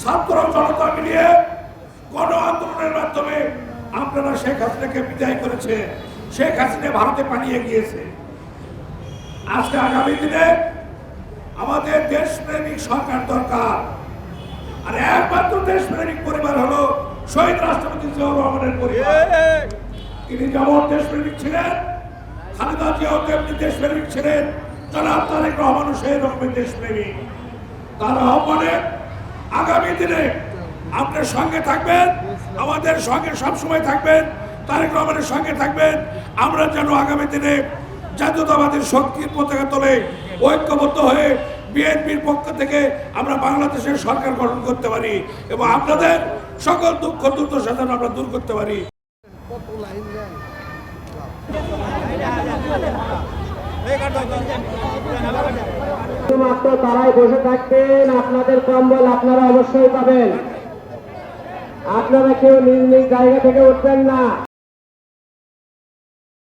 ছাত্র জনতা মিলিয়ে গণ আন্দোলনের মাধ্যমে আপনারা শেখ হাসিনাকে বিদায় করেছে। শেখ হাসিনা ভারতে পালিয়ে গিয়েছে। আজকে আগামী দিনে আমাদের দেশপ্রেমিক সরকার দরকার। আর একমাত্র দেশপ্রেমিক পরিবার হলো শহীদ রাষ্ট্রপতি জিয়াউর রহমানের পরিবার। তিনি যেমন দেশপ্রেমিক ছিলেন, খালেদা জিয়াও তেমনি দেশপ্রেমিক ছিলেন। জনাব তারেক রহমানও সেই রকমের দেশপ্রেমিক। তারা আহ্বানে আগামী দিনে আপনার সঙ্গে থাকবেন, আমাদের সঙ্গে সবসময় থাকবেন, তারেক রহমানের সঙ্গে থাকবেন। আমরা যেন আগামী দিনে জাতীয়তাবাদের শক্তির পতাকা তোলে ঐক্যবদ্ধ হয়ে বিএনপির পক্ষ থেকে আমরা বাংলাদেশের সরকার গঠন করতে পারি এবং আপনাদের সকল দুঃখ, দুর্দশা যেন আমরা দূর করতে পারি। শুধুমাত্র তারাই বসে থাকবেন। আপনাদের কম্বল আপনারা অবশ্যই পাবেন। আপনারা কেউ নিজ নিজ জায়গা থেকে উঠবেন না।